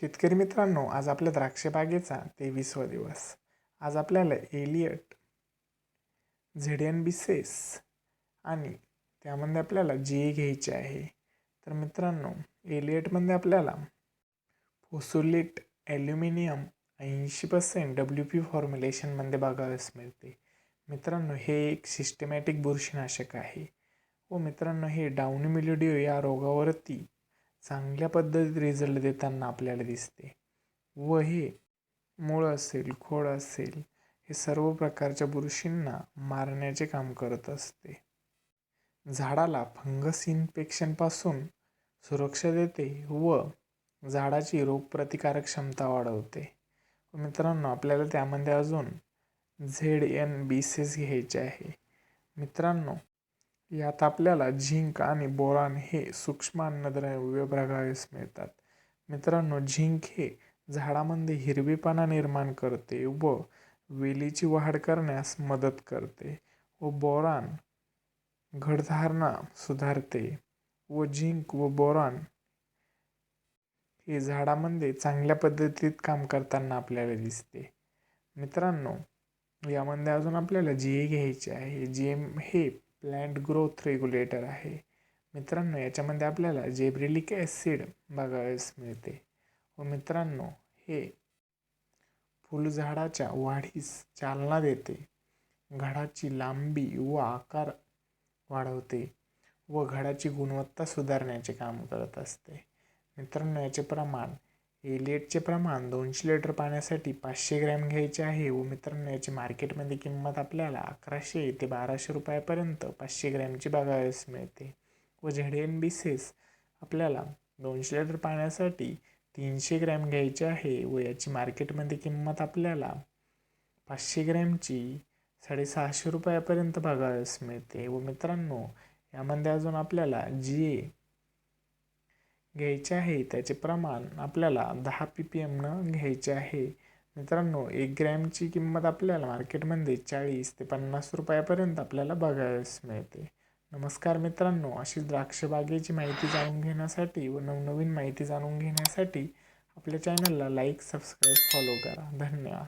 शेतकरी मित्रांनो आज आपल्या द्राक्षबागेचा तेवीसवा दिवस. आज आपल्याला एलियट झेड एन बिसेस आणि त्यामध्ये आपल्याला जी घ्यायची आहे. तर मित्रांनो एलियटमध्ये आपल्याला फोसोलिट ॲल्युमिनियम ऐंशी पर्सेंट डब्ल्यू पी फॉर्म्युलेशनमध्ये बघावयास मिळते. मित्रांनो हे एक सिस्टमॅटिक बुरशीनाशक आहे. व मित्रांनो हे डाउनी मिलिडिओ या रोगावरती चांगल्या पद्धतीत रिझल्ट देताना आपल्याला दिसते. व हे मूळ असेल खोड असेल हे सर्व प्रकारच्या बुरशींना मारण्याचे काम करत असते. झाडाला फंगस इन्फेक्शनपासून सुरक्षा देते व झाडाची रोगप्रतिकारक क्षमता वाढवते. मित्रांनो आपल्याला त्यामध्ये अजून झेड एन बी सीस घ्यायचे आहे. मित्रांनो यात आपल्याला झिंक आणि बोरान हे सूक्ष्म अन्नद्रव्य बघावेस मिळतात. मित्रांनो झिंक हे झाडामध्ये हिरवीपणा निर्माण करते व वेलीची वाढ करण्यास मदत करते व बोरान घडधारणा सुधारते व झिंक व बोरान हे झाडामध्ये चांगल्या पद्धतीत काम करताना आपल्याला दिसते. मित्रांनो यामध्ये अजून आपल्याला जी ए आहे जी एम हे प्लॅन्ट ग्रोथ रेग्युलेटर आहे. मित्रांनो याच्यामध्ये आपल्याला जेब्रिलिक ॲसिड बघावयास मिळते. व मित्रांनो हे फुलझाडाच्या वाढीस चालना देते. घडाची लांबी व आकार वाढवते व घडाची गुणवत्ता सुधारण्याचे काम करत असते. मित्रांनो याचे प्रमाण एलिएटचे प्रमाण दोनशे लिटर पाण्यासाठी पाचशे ग्रॅम घ्यायचे आहे व मित्रांनो याची मार्केटमध्ये किंमत आपल्याला अकराशे ते बाराशे रुपयापर्यंत पाचशे ग्रॅमची बघावयास मिळते. व झेड एन बिसेस आपल्याला दोनशे लिटर पाण्यासाठी तीनशे ग्रॅम घ्यायचे आहे व याची मार्केटमध्ये किंमत आपल्याला पाचशे ग्रॅमची साडेसहाशे रुपयापर्यंत बघावयास मिळते. व मित्रांनो यामध्ये अजून आपल्याला जी ए घ्यायचे आहे त्याचे प्रमाण आपल्याला दहा पी पी एमनं घ्यायचे आहे. मित्रांनो एक ग्रॅमची किंमत आपल्याला मार्केटमध्ये चाळीस ते पन्नास रुपयापर्यंत आपल्याला बघायस मिळते. नमस्कार मित्रांनो अशी द्राक्ष बागेची माहिती जाणून घेण्यासाठी व नवनवीन माहिती जाणून घेण्यासाठी आपल्या चॅनलला लाईक सबस्क्राईब फॉलो करा. धन्यवाद.